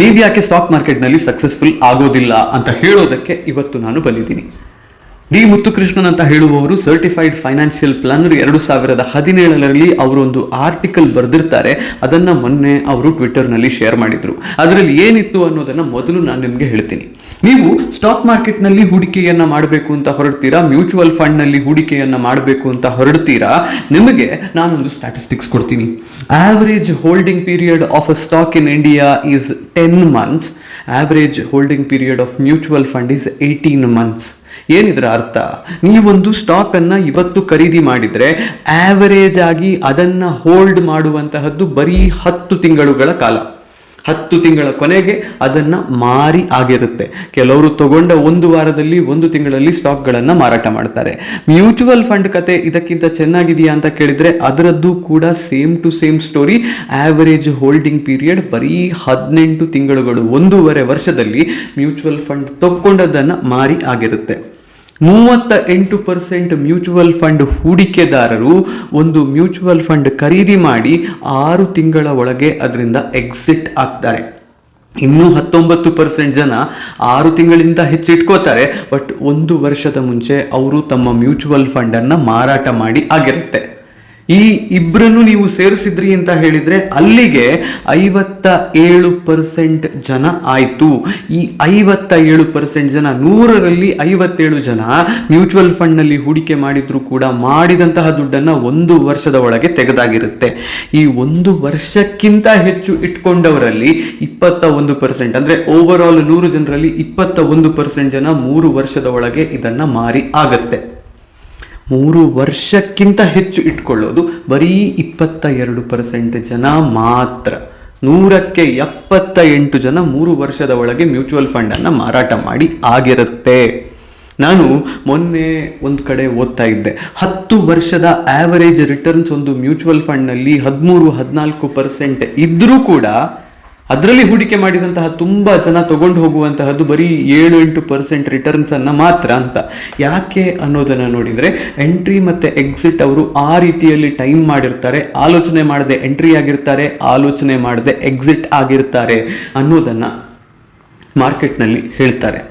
ನೀವು ಯಾಕೆ ಸ್ಟಾಕ್ ಮಾರ್ಕೆಟ್ನಲ್ಲಿ ಸಕ್ಸಸ್ಫುಲ್ ಆಗೋದಿಲ್ಲ ಅಂತ ಹೇಳೋದಕ್ಕೆ ಇವತ್ತು ನಾನು ಬಂದಿದ್ದೀನಿ. ಡಿ ಮುತ್ತುಕೃಷ್ಣನ್ ಅಂತ ಹೇಳುವವರು ಸರ್ಟಿಫೈಡ್ ಫೈನಾನ್ಷಿಯಲ್ ಪ್ಲಾನರ್ ಎರಡು ಸಾವಿರದ ಹದಿನೇಳರಲ್ಲಿ ಅವರೊಂದು ಆರ್ಟಿಕಲ್ ಬರೆದಿರ್ತಾರೆ. ಅದನ್ನು ಮೊನ್ನೆ ಅವರು ಟ್ವಿಟರ್ನಲ್ಲಿ ಶೇರ್ ಮಾಡಿದ್ರು. ಅದರಲ್ಲಿ ಏನಿತ್ತು ಅನ್ನೋದನ್ನು ಮೊದಲು ನಾನು ನಿಮಗೆ ಹೇಳ್ತೀನಿ. ನೀವು ಸ್ಟಾಕ್ ಮಾರ್ಕೆಟ್ನಲ್ಲಿ ಹೂಡಿಕೆಯನ್ನ ಮಾಡಬೇಕು ಅಂತ ಹೊರಡ್ತೀರಾ? ಮ್ಯೂಚುವಲ್ ಫಂಡ್ನಲ್ಲಿ ಹೂಡಿಕೆಯನ್ನ ಮಾಡಬೇಕು ಅಂತ ಹೊರಡ್ತೀರಾ? ನಿಮಗೆ ನಾನೊಂದು ಸ್ಟ್ಯಾಟಿಸ್ಟಿಕ್ಸ್ ಕೊಡ್ತೀನಿ. Average holding period of a stock in India is ten months average holding period of mutual fund is eighteen months ಏನಿದ್ರ ಅರ್ಥ? ನೀವೊಂದು ಸ್ಟಾಕ್ ಅನ್ನ ಇವತ್ತು ಖರೀದಿ ಮಾಡಿದ್ರೆ ಆವರೇಜ್ ಆಗಿ ಅದನ್ನ ಹೋಲ್ಡ್ ಮಾಡುವಂತಹದ್ದು ಬರೀ ಹತ್ತು ತಿಂಗಳುಗಳ ಕಾಲ. ಹತ್ತು ತಿಂಗಳ ಕೊನೆಗೆ ಅದನ್ನು ಮಾರಿ ಆಗಿರುತ್ತೆ. ಕೆಲವರು ತಗೊಂಡ ಒಂದು ವಾರದಲ್ಲಿ, ಒಂದು ತಿಂಗಳಲ್ಲಿ ಸ್ಟಾಕ್ಗಳನ್ನು ಮಾರಾಟ ಮಾಡ್ತಾರೆ. ಮ್ಯೂಚುವಲ್ ಫಂಡ್ ಕತೆ ಇದಕ್ಕಿಂತ ಚೆನ್ನಾಗಿದೆಯಾ ಅಂತ ಕೇಳಿದರೆ, ಅದರದ್ದು ಕೂಡ same to same story. Average holding period ಬರೀ ಹದಿನೆಂಟು ತಿಂಗಳುಗಳು, ಒಂದೂವರೆ ವರ್ಷದಲ್ಲಿ ಮ್ಯೂಚುವಲ್ ಫಂಡ್ ತಕ್ಕೊಂಡದ್ದನ್ನು ಮಾರಿ ಆಗಿರುತ್ತೆ. ಮೂವತ್ತ ಎಂಟು ಪರ್ಸೆಂಟ್ ಮ್ಯೂಚುವಲ್ ಫಂಡ್ ಹೂಡಿಕೆದಾರರು ಒಂದು ಮ್ಯೂಚುವಲ್ ಫಂಡ್ ಖರೀದಿ ಮಾಡಿ ಆರು ತಿಂಗಳ ಒಳಗೆ ಅದರಿಂದ ಎಕ್ಸಿಟ್ ಆಗ್ತಾರೆ. ಇನ್ನೂ ಹತ್ತೊಂಬತ್ತು ಪರ್ಸೆಂಟ್ ಜನ ಆರು ತಿಂಗಳಿಂದ ಹೆಚ್ಚು ಇಟ್ಕೋತಾರೆ ಬಟ್ ಒಂದು ವರ್ಷದ ಮುಂಚೆ ಅವರು ತಮ್ಮ ಮ್ಯೂಚುವಲ್ ಫಂಡನ್ನು ಮಾರಾಟ ಮಾಡಿ ಆಗಿರುತ್ತೆ. ಈ ಇಬ್ಬರನ್ನು ನೀವು ಸೇರಿಸಿದ್ರಿ ಅಂತ ಹೇಳಿದ್ರೆ ಅಲ್ಲಿಗೆ ಐವತ್ತ ಏಳು ಪರ್ಸೆಂಟ್ ಜನ ಆಯಿತು. ಈ ಐವತ್ತ ಏಳು ಪರ್ಸೆಂಟ್ ಜನ ನೂರರಲ್ಲಿ ಐವತ್ತೇಳು ಜನ ಮ್ಯೂಚುವಲ್ ಫಂಡ್ನಲ್ಲಿ ಹೂಡಿಕೆ ಮಾಡಿದ್ರು ಕೂಡ ಮಾಡಿದಂತಹ ದುಡ್ಡನ್ನು ಒಂದು ವರ್ಷದ ಒಳಗೆ ತೆಗೆದಾಗಿರುತ್ತೆ. ಈ ಒಂದು ವರ್ಷಕ್ಕಿಂತ ಹೆಚ್ಚು ಇಟ್ಕೊಂಡವರಲ್ಲಿ ಇಪ್ಪತ್ತ ಒಂದು ಪರ್ಸೆಂಟ್ ಅಂದರೆ ಓವರ್ ಆಲ್ ನೂರು ಜನರಲ್ಲಿ ಇಪ್ಪತ್ತ ಒಂದು ಪರ್ಸೆಂಟ್ ಜನ ಮೂರು ವರ್ಷದ ಒಳಗೆ ಇದನ್ನು ಮಾರಿ ಆಗತ್ತೆ. ಮೂರು ವರ್ಷಕ್ಕಿಂತ ಹೆಚ್ಚು ಇಟ್ಕೊಳ್ಳೋದು ಬರೀ ಇಪ್ಪತ್ತ ಎರಡು ಪರ್ಸೆಂಟ್ ಜನ ಮಾತ್ರ. ನೂರಕ್ಕೆ ಎಪ್ಪತ್ತ ಎಂಟು ಜನ ಮೂರು ವರ್ಷದ ಒಳಗೆ ಮ್ಯೂಚುವಲ್ ಫಂಡನ್ನು ಮಾರಾಟ ಮಾಡಿ ಆಗಿರುತ್ತೆ. ನಾನು ಮೊನ್ನೆ ಒಂದು ಕಡೆ ಓದ್ತಾ ಇದ್ದೆ. ಹತ್ತು ವರ್ಷದ ಆವರೇಜ್ ರಿಟರ್ನ್ಸ್ ಒಂದು ಮ್ಯೂಚುವಲ್ ಫಂಡ್ನಲ್ಲಿ ಹದಿಮೂರು, ಹದಿನಾಲ್ಕು ಪರ್ಸೆಂಟ್ ಇದ್ದರೂ ಕೂಡ ಅದರಲ್ಲಿ ಹೂಡಿಕೆ ಮಾಡಿದಂತಹ ತುಂಬ ಜನ ತಗೊಂಡು ಹೋಗುವಂತಹದ್ದು ಬರೀ ಏಳು ಎಂಟು ಪರ್ಸೆಂಟ್ ರಿಟರ್ನ್ಸ್ ಅನ್ನ ಮಾತ್ರ ಅಂತ. ಯಾಕೆ ಅನ್ನೋದನ್ನ ನೋಡಿದ್ರೆ ಎಂಟ್ರಿ ಮತ್ತೆ ಎಕ್ಸಿಟ್ ಅವರು ಆ ರೀತಿಯಲ್ಲಿ ಟೈಮ್ ಮಾಡಿರ್ತಾರೆ, ಆಲೋಚನೆ ಮಾಡದೆ ಎಂಟ್ರಿ ಆಗಿರ್ತಾರೆ, ಆಲೋಚನೆ ಮಾಡದೆ ಎಕ್ಸಿಟ್ ಆಗಿರ್ತಾರೆ ಅನ್ನೋದನ್ನ ಮಾರ್ಕೆಟ್ನಲ್ಲಿ ಹೇಳ್ತಾರೆ.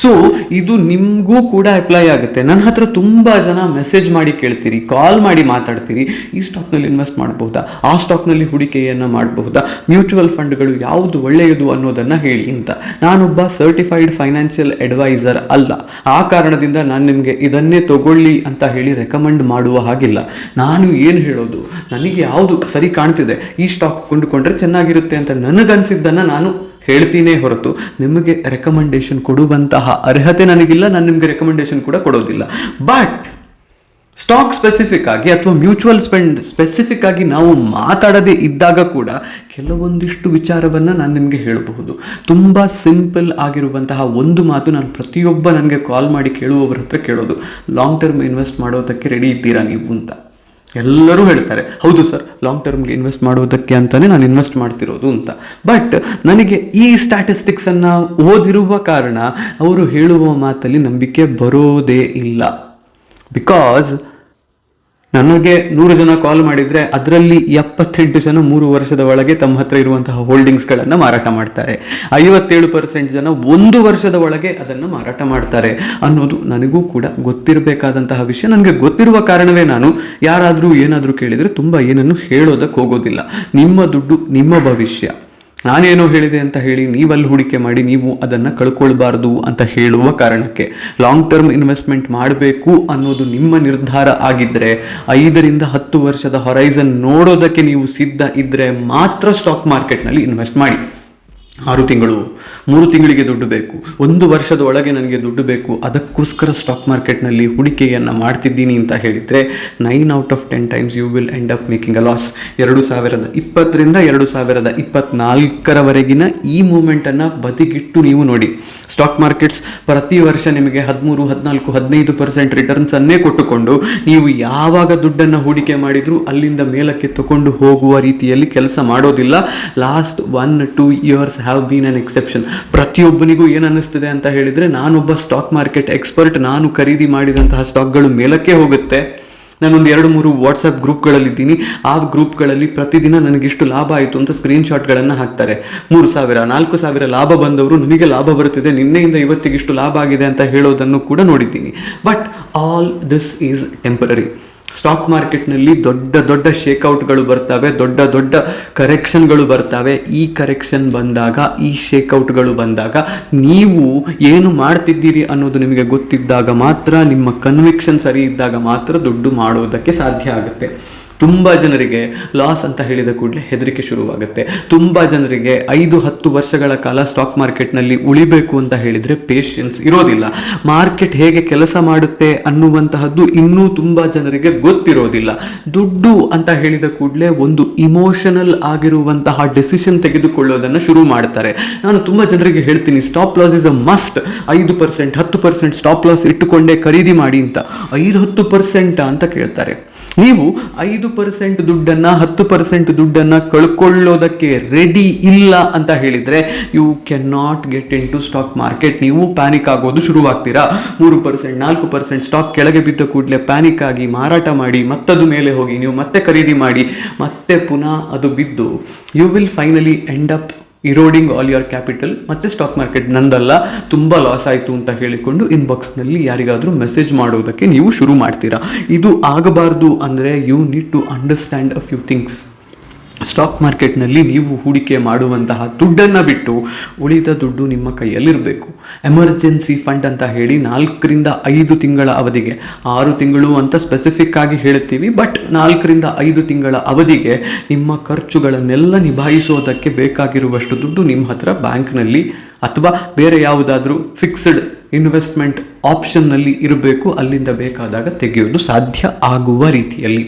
ಸೊ ಇದು ನಿಮಗೂ ಕೂಡ ಅಪ್ಲೈ ಆಗುತ್ತೆ. ನನ್ನ ಹತ್ರ ತುಂಬ ಜನ ಮೆಸೇಜ್ ಮಾಡಿ ಕೇಳ್ತೀರಿ ಕಾಲ್ ಮಾಡಿ ಮಾತಾಡ್ತೀರಿ. ಈ ಸ್ಟಾಕ್ನಲ್ಲಿ ಇನ್ವೆಸ್ಟ್ ಮಾಡಬಹುದಾ ಆ ಸ್ಟಾಕ್ನಲ್ಲಿ ಹೂಡಿಕೆಯನ್ನು ಮಾಡಬಹುದಾ ಮ್ಯೂಚುವಲ್ ಫಂಡ್ಗಳು ಯಾವುದು ಒಳ್ಳೆಯದು ಅನ್ನೋದನ್ನು ಹೇಳಿ ಅಂತ. ನಾನೊಬ್ಬ ಸರ್ಟಿಫೈಡ್ ಫೈನಾನ್ಷಿಯಲ್ ಅಡ್ವೈಸರ್ ಅಲ್ಲ. ಆ ಕಾರಣದಿಂದ ನಾನು ನಿಮಗೆ ಇದನ್ನೇ ತಗೊಳ್ಳಿ ಅಂತ ಹೇಳಿ ರೆಕಮೆಂಡ್ ಮಾಡುವ ಹಾಗಿಲ್ಲ. ನಾನು ಏನು ಹೇಳೋದು? ನನಗೆ ಯಾವುದು ಸರಿ ಕಾಣ್ತಿದೆ. ಈ ಸ್ಟಾಕ್ ಕೊಂಡುಕೊಂಡ್ರೆ ಚೆನ್ನಾಗಿರುತ್ತೆ ಅಂತ ನನಗನ್ಸಿದ್ದನ್ನು ನಾನು ಹೇಳ್ತೀನೇ ಹೊರತು ನಿಮಗೆ ರೆಕಮೆಂಡೇಶನ್ ಕೊಡುವಂತಹ ಅರ್ಹತೆ ನನಗಿಲ್ಲ, ನಾನು ನಿಮಗೆ ರೆಕಮೆಂಡೇಶನ್ ಕೂಡ ಕೊಡೋದಿಲ್ಲ. ಬಟ್ ಸ್ಟಾಕ್ ಸ್ಪೆಸಿಫಿಕ್ ಆಗಿ ಅಥವಾ ಮ್ಯೂಚುವಲ್ ಸ್ಪೆಂಡ್ ಸ್ಪೆಸಿಫಿಕ್ ಆಗಿ ನಾವು ಮಾತಾಡದೇ ಇದ್ದಾಗ ಕೂಡ ಕೆಲವೊಂದಿಷ್ಟು ವಿಚಾರವನ್ನು ನಾನು ನಿಮಗೆ ಹೇಳಬಹುದು. ತುಂಬ ಸಿಂಪಲ್ ಆಗಿರುವಂತಹ ಒಂದು ಮಾತು ನಾನು ಪ್ರತಿಯೊಬ್ಬ ನನಗೆ ಕಾಲ್ ಮಾಡಿ ಕೇಳುವವರ ಹತ್ರ ಕೇಳೋದು. ಲಾಂಗ್ ಟರ್ಮ್ ಇನ್ವೆಸ್ಟ್ ಮಾಡೋದಕ್ಕೆ ರೆಡಿ ಇದ್ದೀರಾ ನೀವು ಅಂತ? ಎಲ್ಲರೂ ಹೇಳ್ತಾರೆ, ಹೌದು ಸರ್ ಲಾಂಗ್ ಟರ್ಮ್ಗೆ ಇನ್ವೆಸ್ಟ್ ಮಾಡೋದಕ್ಕೆ ಅಂತಲೇ ನಾನು ಇನ್ವೆಸ್ಟ್ ಮಾಡ್ತಿರೋದು ಅಂತ. ಬಟ್ ನನಗೆ ಈ ಸ್ಟ್ಯಾಟಿಸ್ಟಿಕ್ಸನ್ನು ಓದಿರುವ ಕಾರಣ ಅವರು ಹೇಳುವ ಮಾತಲ್ಲಿ ನಂಬಿಕೆ ಬರೋದೇ ಇಲ್ಲ. ಬಿಕಾಸ್ ನನಗೆ ನೂರು ಜನ ಕಾಲ್ ಮಾಡಿದ್ರೆ ಅದರಲ್ಲಿ ಎಪ್ಪತ್ತೆಂಟು ಜನ ಮೂರು ವರ್ಷದ ಒಳಗೆ ತಮ್ಮ ಹತ್ರ ಇರುವಂತಹ ಹೋಲ್ಡಿಂಗ್ಸ್ಗಳನ್ನು ಮಾರಾಟ ಮಾಡ್ತಾರೆ. ಐವತ್ತೇಳು ಪರ್ಸೆಂಟ್ ಜನ ಒಂದು ವರ್ಷದ ಒಳಗೆ ಅದನ್ನು ಮಾರಾಟ ಮಾಡ್ತಾರೆ. ಅನ್ನೋದು ನನಗೂ ಕೂಡ ಗೊತ್ತಿರಬೇಕಾದಂತಹ ವಿಷಯ. ನನಗೆ ಗೊತ್ತಿರುವ ಕಾರಣವೇ ನಾನು ಯಾರಾದರೂ ಏನಾದರೂ ಕೇಳಿದರೆ ತುಂಬ ಏನನ್ನು ಹೇಳೋದಕ್ಕೆ ಹೋಗೋದಿಲ್ಲ. ನಿಮ್ಮ ದುಡ್ಡು ನಿಮ್ಮ ಭವಿಷ್ಯ. ನಾನೇನೋ ಹೇಳಿದೆ ಅಂತ ಹೇಳಿ ನೀವಲ್ಲಿ ಹೂಡಿಕೆ ಮಾಡಿ ನೀವು ಅದನ್ನು ಕಳ್ಕೊಳ್ಬಾರ್ದು ಅಂತ ಹೇಳುವ ಕಾರಣಕ್ಕೆ ಲಾಂಗ್ ಟರ್ಮ್ ಇನ್ವೆಸ್ಟ್ಮೆಂಟ್ ಮಾಡಬೇಕು ಅನ್ನೋದು ನಿಮ್ಮ ನಿರ್ಧಾರ ಆಗಿದ್ದರೆ ಐದರಿಂದ ಹತ್ತು ವರ್ಷದ ಹೊರೈಸನ್ ನೋಡೋದಕ್ಕೆ ನೀವು ಸಿದ್ಧ ಇದ್ದರೆ ಮಾತ್ರ ಸ್ಟಾಕ್ ಮಾರ್ಕೆಟ್ನಲ್ಲಿ ಇನ್ವೆಸ್ಟ್ ಮಾಡಿ. ಆರು ತಿಂಗಳು, ಮೂರು ತಿಂಗಳಿಗೆ ದುಡ್ಡು ಬೇಕು, ಒಂದು ವರ್ಷದ ಒಳಗೆ ನನಗೆ ದುಡ್ಡು ಬೇಕು, ಅದಕ್ಕೋಸ್ಕರ ಸ್ಟಾಕ್ ಮಾರ್ಕೆಟ್ನಲ್ಲಿ ಹೂಡಿಕೆಯನ್ನು ಮಾಡ್ತಿದ್ದೀನಿ ಅಂತ ಹೇಳಿದರೆ nine out of ten times you will end up making a loss ಎರಡು ಸಾವಿರದ ಇಪ್ಪತ್ತರಿಂದ ಎರಡು ಸಾವಿರದ ಇಪ್ಪತ್ನಾಲ್ಕರವರೆಗಿನ ಈ ಮೂಮೆಂಟನ್ನು ಬದಿಗಿಟ್ಟು ನೀವು ನೋಡಿ. ಸ್ಟಾಕ್ ಮಾರ್ಕೆಟ್ಸ್ ಪ್ರತಿ ವರ್ಷ ನಿಮಗೆ ಹದಿಮೂರು, ಹದಿನಾಲ್ಕು, ಹದಿನೈದು ಪರ್ಸೆಂಟ್ ರಿಟರ್ನ್ಸ್ ಅನ್ನೇ ಕೊಟ್ಟುಕೊಂಡು ನೀವು ಯಾವಾಗ ದುಡ್ಡನ್ನು ಹೂಡಿಕೆ ಮಾಡಿದರೂ ಅಲ್ಲಿಂದ ಮೇಲಕ್ಕೆ ತಗೊಂಡು ಹೋಗುವ ರೀತಿಯಲ್ಲಿ ಕೆಲಸ ಮಾಡೋದಿಲ್ಲ. Last one two years have been an exception ಪ್ರತಿಯೊಬ್ಬನಿಗೂ ಏನು ಅನ್ನಿಸ್ತಿದೆ ಅಂತ ಹೇಳಿದರೆ, ನಾನೊಬ್ಬ ಸ್ಟಾಕ್ ಮಾರ್ಕೆಟ್ ಎಕ್ಸ್ಪರ್ಟ್ ನಾನು ಖರೀದಿ ಮಾಡಿದಂತಹ ಸ್ಟಾಕ್ಗಳು ಮೇಲಕ್ಕೆ ಹೋಗುತ್ತೆ. ನಾನೊಂದು ಎರಡು ಮೂರು ವಾಟ್ಸಪ್ ಗ್ರೂಪ್ಗಳಲ್ಲಿದ್ದೀನಿ ಆ ಗ್ರೂಪ್ಗಳಲ್ಲಿ ಪ್ರತಿದಿನ ನನಗಿಷ್ಟು ಲಾಭ ಆಯಿತು ಅಂತ ಸ್ಕ್ರೀನ್ಶಾಟ್ಗಳನ್ನು ಹಾಕ್ತಾರೆ. ಮೂರು ಸಾವಿರ, ನಾಲ್ಕು ಸಾವಿರ ಲಾಭ ಬಂದವರು ನನಗೆ ಲಾಭ ಬರುತ್ತಿದೆ. ನಿನ್ನೆಯಿಂದ ಇವತ್ತಿಗಿಷ್ಟು ಲಾಭ ಆಗಿದೆ ಅಂತ ಹೇಳೋದನ್ನು ಕೂಡ ನೋಡಿದ್ದೀನಿ. But all this is temporary stock ಮಾರ್ಕೆಟ್ನಲ್ಲಿ ದೊಡ್ಡ ದೊಡ್ಡ ಶೇಕ್ಔಟ್ಗಳು ಬರ್ತವೆ, ದೊಡ್ಡ ದೊಡ್ಡ ಕರೆಕ್ಷನ್ಗಳು ಬರ್ತವೆ. ಈ ಕರೆಕ್ಷನ್ ಬಂದಾಗ, ಈ ಶೇಕ್ಔಟ್ಗಳು ಬಂದಾಗ ನೀವು ಏನು ಮಾಡ್ತಿದ್ದೀರಿ ಅನ್ನೋದು ನಿಮಗೆ ಗೊತ್ತಿದ್ದಾಗ ಮಾತ್ರ, ನಿಮ್ಮ ಕನ್ವಿಕ್ಷನ್ ಸರಿ ಇದ್ದಾಗ ಮಾತ್ರ ದುಡ್ಡು ಮಾಡೋದಕ್ಕೆ ಸಾಧ್ಯ ಆಗುತ್ತೆ. ತುಂಬ ಜನರಿಗೆ ಲಾಸ್ ಅಂತ ಹೇಳಿದ ಕೂಡಲೇ ಹೆದರಿಕೆ ಶುರುವಾಗುತ್ತೆ. ತುಂಬ ಜನರಿಗೆ ಐದು, ಹತ್ತು ವರ್ಷಗಳ ಕಾಲ ಸ್ಟಾಕ್ ಮಾರ್ಕೆಟ್ನಲ್ಲಿ ಉಳಿಬೇಕು ಅಂತ ಹೇಳಿದರೆ ಪೇಷನ್ಸ್ ಇರೋದಿಲ್ಲ. ಮಾರ್ಕೆಟ್ ಹೇಗೆ ಕೆಲಸ ಮಾಡುತ್ತೆ ಅನ್ನುವಂತಹದ್ದು ಇನ್ನೂ ತುಂಬ ಜನರಿಗೆ ಗೊತ್ತಿರೋದಿಲ್ಲ. ದುಡ್ಡು ಅಂತ ಹೇಳಿದ ಕೂಡಲೇ ಒಂದು ಇಮೋಷನಲ್ ಆಗಿರುವಂತಹ ಡೆಸಿಷನ್ ತೆಗೆದುಕೊಳ್ಳೋದನ್ನು ಶುರು ಮಾಡ್ತಾರೆ. ನಾನು ತುಂಬ ಜನರಿಗೆ ಹೇಳ್ತೀನಿ stop loss is a must ಐದು ಪರ್ಸೆಂಟ್ ಹತ್ತು ಪರ್ಸೆಂಟ್ ಸ್ಟಾಪ್ ಲಾಸ್ ಇಟ್ಟುಕೊಂಡೇ ಖರೀದಿ ಮಾಡಿ ಅಂತ. ಐದು, ಹತ್ತು ಪರ್ಸೆಂಟ್ ಅಂತ ಕೇಳ್ತಾರೆ. ನೀವು ಐದು ಪರ್ಸೆಂಟ್ ದುಡ್ಡನ್ನ, ಹತ್ತು ಪರ್ಸೆಂಟ್ ದುಡ್ಡನ್ನ ಕಳ್ಕೊಳ್ಳೋದಕ್ಕೆ ರೆಡಿ ಇಲ್ಲ ಅಂತ ಹೇಳಿದ್ರೆ you can not get into stock market ನೀವು ಪ್ಯಾನಿಕ್ ಆಗೋದು ಶುರುವಾಗ್ತೀರಾ. ಮೂರು ಪರ್ಸೆಂಟ್ ನಾಲ್ಕು ಪರ್ಸೆಂಟ್ ಸ್ಟಾಕ್ ಕೆಳಗೆ ಬಿದ್ದ ಕೂಡಲೇ ಪ್ಯಾನಿಕ್ ಆಗಿ ಮಾರಾಟ ಮಾಡಿ, ಮತ್ತದು ಮೇಲೆ ಹೋಗಿ, ನೀವು ಮತ್ತೆ ಖರೀದಿ ಮಾಡಿ, ಮತ್ತೆ ಪುನಃ ಅದು ಬಿದ್ದು you will finally end up eroding all your capital ಮತ್ತು ಸ್ಟಾಕ್ ಮಾರ್ಕೆಟ್ ನಂದಲ್ಲ, ತುಂಬ ಲಾಸ್ ಆಯಿತು ಅಂತ ಹೇಳಿಕೊಂಡು ಇನ್ಬಾಕ್ಸ್ನಲ್ಲಿ ಯಾರಿಗಾದರೂ ಮೆಸೇಜ್ ಮಾಡೋದಕ್ಕೆ ನೀವು ಶುರು ಮಾಡ್ತೀರಾ? ಇದು ಆಗಬಾರ್ದು ಅಂದರೆ you need to understand a few things stock ಮಾರ್ಕೆಟ್ನಲ್ಲಿ ನೀವು ಹೂಡಿಕೆ ಮಾಡುವಂತಹ ದುಡ್ಡನ್ನು ಬಿಟ್ಟು ಉಳಿದ ದುಡ್ಡು ನಿಮ್ಮ ಕೈಯಲ್ಲಿರಬೇಕು. ಎಮರ್ಜೆನ್ಸಿ ಫಂಡ್ ಅಂತ ಹೇಳಿ ನಾಲ್ಕರಿಂದ ಐದು ತಿಂಗಳ ಅವಧಿಗೆ, ಆರು ತಿಂಗಳು ಅಂತ ಸ್ಪೆಸಿಫಿಕ್ ಆಗಿ ಹೇಳ್ತೀವಿ ಬಟ್ ನಾಲ್ಕರಿಂದ ಐದು ತಿಂಗಳ ಅವಧಿಗೆ ನಿಮ್ಮ ಖರ್ಚುಗಳನ್ನೆಲ್ಲ ನಿಭಾಯಿಸೋದಕ್ಕೆ ಬೇಕಾಗಿರುವಷ್ಟು ದುಡ್ಡು ನಿಮ್ಮ ಹತ್ರ ಬ್ಯಾಂಕ್ನಲ್ಲಿ ಅಥವಾ ಬೇರೆ ಯಾವುದಾದ್ರೂ ಫಿಕ್ಸ್ಡ್ ಇನ್ವೆಸ್ಟ್ಮೆಂಟ್ ಆಪ್ಷನ್ನಲ್ಲಿ ಇರಬೇಕು, ಅಲ್ಲಿಂದ ಬೇಕಾದಾಗ ತೆಗೆಯೋದು ಸಾಧ್ಯ ಆಗುವ ರೀತಿಯಲ್ಲಿ.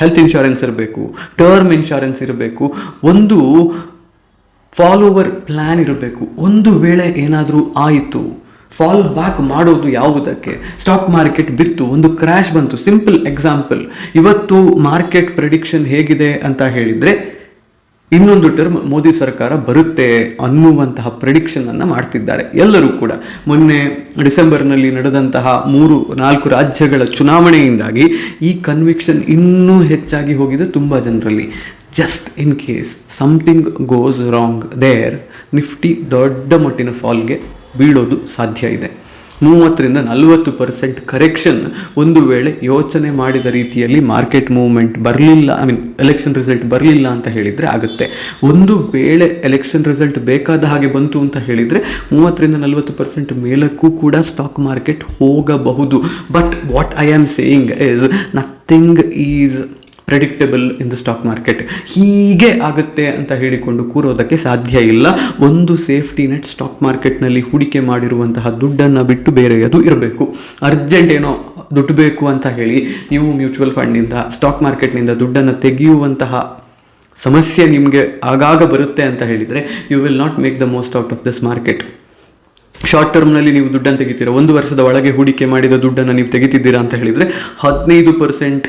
ಹೆಲ್ತ್ ಇನ್ಶೂರೆನ್ಸ್ ಇರಬೇಕು ಟರ್ಮ್ ಇನ್ಶೂರೆನ್ಸ್ ಇರಬೇಕು, ಒಂದು ಫಾಲೋವರ್ ಪ್ಲ್ಯಾನ್ ಇರಬೇಕು. ಒಂದು ವೇಳೆ ಏನಾದರೂ ಆಯಿತು ಫಾಲ್ ಬ್ಯಾಕ್ ಮಾಡೋದು ಯಾವುದಕ್ಕೆ? ಸ್ಟಾಕ್ ಮಾರ್ಕೆಟ್ ಬಿತ್ತು, ಒಂದು ಕ್ರ್ಯಾಶ್ ಬಂತು. ಸಿಂಪಲ್ ಎಕ್ಸಾಂಪಲ್ ಇವತ್ತು ಮಾರ್ಕೆಟ್ ಪ್ರಿಡಿಕ್ಷನ್ ಹೇಗಿದೆ ಅಂತ ಹೇಳಿದರೆ ಇನ್ನೊಂದು ಟರ್ಮ್ ಮೋದಿ ಸರ್ಕಾರ ಬರುತ್ತೆ ಅನ್ನುವಂತಹ ಪ್ರಿಡಿಕ್ಷನ್ ಅನ್ನು ಮಾಡ್ತಿದ್ದಾರೆ. ಎಲ್ಲರೂ ಕೂಡ ಮೊನ್ನೆ ಡಿಸೆಂಬರ್ನಲ್ಲಿ ನಡೆದಂತಹ ಮೂರು, ನಾಲ್ಕು ರಾಜ್ಯಗಳ ಚುನಾವಣೆಯಿಂದಾಗಿ ಈ ಕನ್ವಿಕ್ಷನ್ ಇನ್ನೂ ಹೆಚ್ಚಾಗಿ ಹೋಗಿದೆ ತುಂಬ ಜನರಲ್ಲಿ. Just in case something goes wrong there Nifty ದೊಡ್ಡ ಮಟ್ಟಿನ ಫಾಲ್ಗೆ ಬೀಳೋದು ಸಾಧ್ಯ ಇದೆ. ಮೂವತ್ತರಿಂದ ನಲವತ್ತು ಪರ್ಸೆಂಟ್ ಕರೆಕ್ಷನ್ ಒಂದು ವೇಳೆ ಯೋಚನೆ ಮಾಡಿದ ರೀತಿಯಲ್ಲಿ ಮಾರ್ಕೆಟ್ ಮೂವ್ಮೆಂಟ್ ಬರಲಿಲ್ಲ ಐ ಮೀನ್ ಎಲೆಕ್ಷನ್ ರಿಸಲ್ಟ್ ಬರಲಿಲ್ಲ ಅಂತ ಹೇಳಿದರೆ ಆಗುತ್ತೆ. ಒಂದು ವೇಳೆ ಎಲೆಕ್ಷನ್ ರಿಸಲ್ಟ್ ಬೇಕಾದ ಹಾಗೆ ಬಂತು ಅಂತ ಹೇಳಿದರೆ ಮೂವತ್ತರಿಂದ ನಲವತ್ತು ಪರ್ಸೆಂಟ್ ಮೇಲಕ್ಕೂ ಕೂಡ ಸ್ಟಾಕ್ ಮಾರ್ಕೆಟ್ ಹೋಗಬಹುದು. But what I am saying is nothing is predictable in the stock market ಹೀಗೆ ಆಗುತ್ತೆ ಅಂತ ಹೇಳಿಕೊಂಡು ಕೂರೋದಕ್ಕೆ ಸಾಧ್ಯ ಇಲ್ಲ. ಒಂದು ಸೇಫ್ಟಿ ನೆಟ್ ಸ್ಟಾಕ್ ಮಾರ್ಕೆಟ್ನಲ್ಲಿ ಹೂಡಿಕೆ ಮಾಡಿರುವಂತಹ ದುಡ್ಡನ್ನು ಬಿಟ್ಟು ಬೇರೆಯದು ಇರಬೇಕು. ಅರ್ಜೆಂಟ್ ಏನೋ ದುಡ್ಡು ಬೇಕು ಅಂತ ಹೇಳಿ ನೀವು ಮ್ಯೂಚುವಲ್ ಫಂಡ್ನಿಂದ ಸ್ಟಾಕ್ ಮಾರ್ಕೆಟ್ನಿಂದ ದುಡ್ಡನ್ನು ತೆಗೆಯುವಂತಹ ಸಮಸ್ಯೆ ನಿಮಗೆ ಆಗಾಗ ಬರುತ್ತೆ ಅಂತ ಹೇಳಿದರೆ you will not make the most out of this market short ಟರ್ಮ್ನಲ್ಲಿ ನೀವು ದುಡ್ಡನ್ನು ತೆಗಿತೀರಾ? ಒಂದು ವರ್ಷದ ಒಳಗೆ ಹೂಡಿಕೆ ಮಾಡಿದ ದುಡ್ಡನ್ನು ನೀವು ತೆಗಿತಿದ್ದೀರಾ ಅಂತ ಹೇಳಿದರೆ, ಹದಿನೈದು ಪರ್ಸೆಂಟ್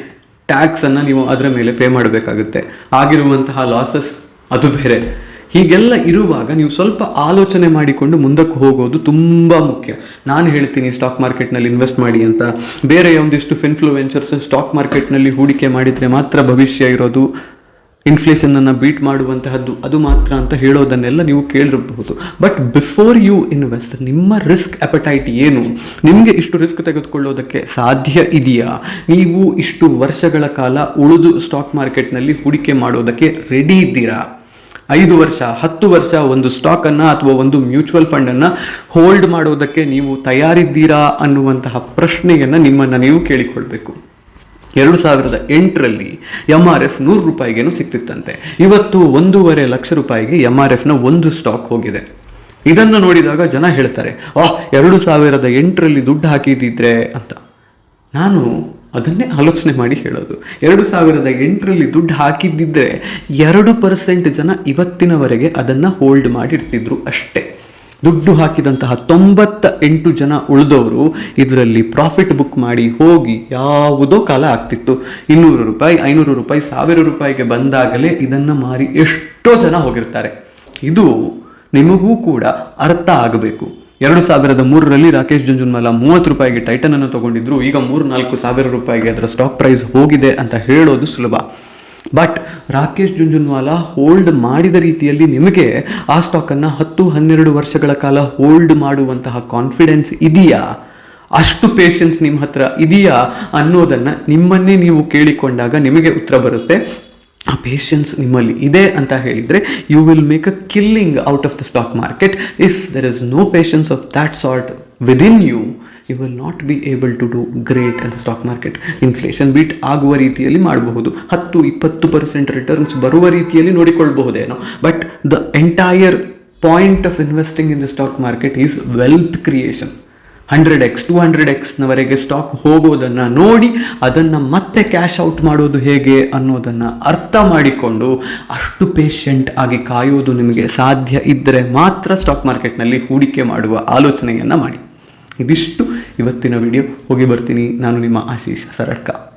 ಟ್ಯಾಕ್ಸನ್ನು ನೀವು ಅದರ ಮೇಲೆ ಪೇ ಮಾಡಬೇಕಾಗುತ್ತೆ. ಆಗಿರುವಂತಹ ಲಾಸಸ್ ಅದು ಬೇರೆ. ಹೀಗೆಲ್ಲ ಇರುವಾಗ ನೀವು ಸ್ವಲ್ಪ ಆಲೋಚನೆ ಮಾಡಿಕೊಂಡು ಮುಂದಕ್ಕೆ ಹೋಗೋದು ತುಂಬ ಮುಖ್ಯ. ನಾನು ಹೇಳ್ತೀನಿ ಸ್ಟಾಕ್ ಮಾರ್ಕೆಟ್ನಲ್ಲಿ ಇನ್ವೆಸ್ಟ್ ಮಾಡಿ ಅಂತ. ಬೇರೆ ಒಂದಿಷ್ಟು ಇನ್ಫ್ಲೂಯೆನ್ಸರ್ಸ್ ಸ್ಟಾಕ್ ಮಾರ್ಕೆಟ್ನಲ್ಲಿ ಹೂಡಿಕೆ ಮಾಡಿದರೆ ಮಾತ್ರ ಭವಿಷ್ಯ ಇರೋದು. ಇನ್ಫ್ಲೇಷನನ್ನು ಬೀಟ್ ಮಾಡುವಂತಹದ್ದು ಅದು ಮಾತ್ರ ಅಂತ ಹೇಳೋದನ್ನೆಲ್ಲ ನೀವು ಕೇಳಿರಬಹುದು. ಬಟ್ ಬಿಫೋರ್ ಯು ಇನ್ವೆಸ್ಟ್ ನಿಮ್ಮ ರಿಸ್ಕ್ ಅಪಟೈಟ್ ಏನು? ನಿಮಗೆ ಇಷ್ಟು ರಿಸ್ಕ್ ತೆಗೆದುಕೊಳ್ಳೋದಕ್ಕೆ ಸಾಧ್ಯ ಇದೆಯಾ? ನೀವು ಇಷ್ಟು ವರ್ಷಗಳ ಕಾಲ ಉಳಿದು ಸ್ಟಾಕ್ ಮಾರ್ಕೆಟ್ನಲ್ಲಿ ಹೂಡಿಕೆ ಮಾಡೋದಕ್ಕೆ ರೆಡಿ ಇದ್ದೀರಾ? ಐದು ವರ್ಷ, ಹತ್ತು ವರ್ಷ ಒಂದು ಸ್ಟಾಕನ್ನು ಅಥವಾ ಒಂದು ಮ್ಯೂಚುವಲ್ ಫಂಡನ್ನು ಹೋಲ್ಡ್ ಮಾಡೋದಕ್ಕೆ ನೀವು ತಯಾರಿದ್ದೀರಾ ಅನ್ನುವಂತಹ ಪ್ರಶ್ನೆಯನ್ನು ನಿಮ್ಮನ್ನು ನೀವು ಕೇಳಿಕೊಳ್ಬೇಕು. ಎರಡು ಸಾವಿರದ ಎಂಟರಲ್ಲಿ ಎಂ ಆರ್ ಎಫ್ ನೂರು ರೂಪಾಯಿಗೇನು ಸಿಕ್ತಿತ್ತಂತೆ. ಇವತ್ತು ಒಂದೂವರೆ ಲಕ್ಷ ರೂಪಾಯಿಗೆ ಎಂ ಆರ್ ಎಫ್ನ ಒಂದು ಸ್ಟಾಕ್ ಹೋಗಿದೆ. ಇದನ್ನು ನೋಡಿದಾಗ ಜನ ಹೇಳ್ತಾರೆ ಆ ಎರಡು ಸಾವಿರದ ಎಂಟರಲ್ಲಿ ದುಡ್ಡು ಹಾಕಿದ್ದಿದ್ರೆ ಅಂತ. ನಾನು ಅದನ್ನೇ ಆಲೋಚನೆ ಮಾಡಿ ಹೇಳೋದು. ಎರಡು ಸಾವಿರದ ಎಂಟರಲ್ಲಿ ದುಡ್ಡು ಹಾಕಿದ್ದಿದ್ರೆ ಎರಡು ಪರ್ಸೆಂಟ್ ಜನ ಇವತ್ತಿನವರೆಗೆ ಅದನ್ನು ಹೋಲ್ಡ್ ಮಾಡಿರ್ತಿದ್ರು ಅಷ್ಟೇ. ದುಡ್ಡು ಹಾಕಿದಂತಹ ತೊಂಬತ್ತ ಎಂಟು ಜನ ಉಳಿದವರು ಇದರಲ್ಲಿ ಪ್ರಾಫಿಟ್ ಬುಕ್ ಮಾಡಿ ಹೋಗಿ ಯಾವುದೋ ಕಾಲ ಆಗ್ತಿತ್ತು. ಇನ್ನೂರು ರೂಪಾಯಿ, ಐನೂರು ರೂಪಾಯಿ, ಸಾವಿರ ರೂಪಾಯಿಗೆ ಬಂದಾಗಲೇ ಇದನ್ನು ಮಾರಿ ಎಷ್ಟೋ ಜನ ಹೋಗಿರ್ತಾರೆ. ಇದು ನಿಮಗೂ ಕೂಡ ಅರ್ಥ ಆಗಬೇಕು. ಎರಡು ಸಾವಿರದ ಮೂರರಲ್ಲಿ ರಾಕೇಶ್ ಜುಂಜುನ್ಮಲ ಮೂವತ್ತು ರೂಪಾಯಿಗೆ ಟೈಟನ್ ಅನ್ನು ತಗೊಂಡಿದ್ರು. ಈಗ ಮೂರು ನಾಲ್ಕು ಸಾವಿರ ರೂಪಾಯಿಗೆ ಅದರ ಸ್ಟಾಕ್ ಪ್ರೈಸ್ ಹೋಗಿದೆ ಅಂತ ಹೇಳೋದು ಸುಲಭ. ಬಟ್ ರಾಕೇಶ್ ಜುಂಜುನ್ವಾಲಾ ಹೋಲ್ಡ್ ಮಾಡಿದ ರೀತಿಯಲ್ಲಿ ನಿಮಗೆ ಆ ಸ್ಟಾಕನ್ನು ಹತ್ತು, ಹನ್ನೆರಡು ವರ್ಷಗಳ ಕಾಲ ಹೋಲ್ಡ್ ಮಾಡುವಂತಹ ಕಾನ್ಫಿಡೆನ್ಸ್ ಇದೆಯಾ? ಅಷ್ಟು ಪೇಷನ್ಸ್ ನಿಮ್ಮ ಹತ್ರ ಇದೆಯಾ ಅನ್ನೋದನ್ನು ನಿಮ್ಮನ್ನೇ ನೀವು ಕೇಳಿಕೊಂಡಾಗ ನಿಮಗೆ ಉತ್ತರ ಬರುತ್ತೆ. ಆ ಪೇಷನ್ಸ್ ನಿಮ್ಮಲ್ಲಿ ಇದೆ ಅಂತ ಹೇಳಿದರೆ you will make a killing out of the stock market if there is no patience of that sort within you you will not be able to do great ಅಂತ ಸ್ಟಾಕ್ ಮಾರ್ಕೆಟ್ ಇನ್ಫ್ಲೇಷನ್ ಬೀಟ್ ಆಗುವ ರೀತಿಯಲ್ಲಿ ಮಾಡಬಹುದು. ಹತ್ತು, ಇಪ್ಪತ್ತು percent returns ಬರುವ ರೀತಿಯಲ್ಲಿ ನೋಡಿಕೊಳ್ಬಹುದೇನೋ but the entire point of investing in the stock market is wealth creation hundred X to hundred ಎಕ್ಸ್ನವರೆಗೆ stock ಹೋಗೋದನ್ನು ನೋಡಿ, ಅದನ್ನು ಮತ್ತೆ ಕ್ಯಾಶ್ ಔಟ್ ಮಾಡೋದು ಹೇಗೆ ಅನ್ನೋದನ್ನು ಅರ್ಥ ಮಾಡಿಕೊಂಡು ಅಷ್ಟು ಪೇಷಂಟ್ ಆಗಿ ಕಾಯೋದು ನಿಮಗೆ ಸಾಧ್ಯ ಇದ್ದರೆ ಮಾತ್ರ ಸ್ಟಾಕ್ ಮಾರ್ಕೆಟ್ನಲ್ಲಿ ಹೂಡಿಕೆ ಮಾಡುವ ಆಲೋಚನೆಯನ್ನು ಮಾಡಿ. ಇದಿಷ್ಟು ಇವತ್ತಿನ ವಿಡಿಯೋ ಹೋಗಿ ಬರ್ತೀನಿ. ನಾನು ನಿಮ್ಮ ಆಶೀಶ್ ಸರಡ್ಕ.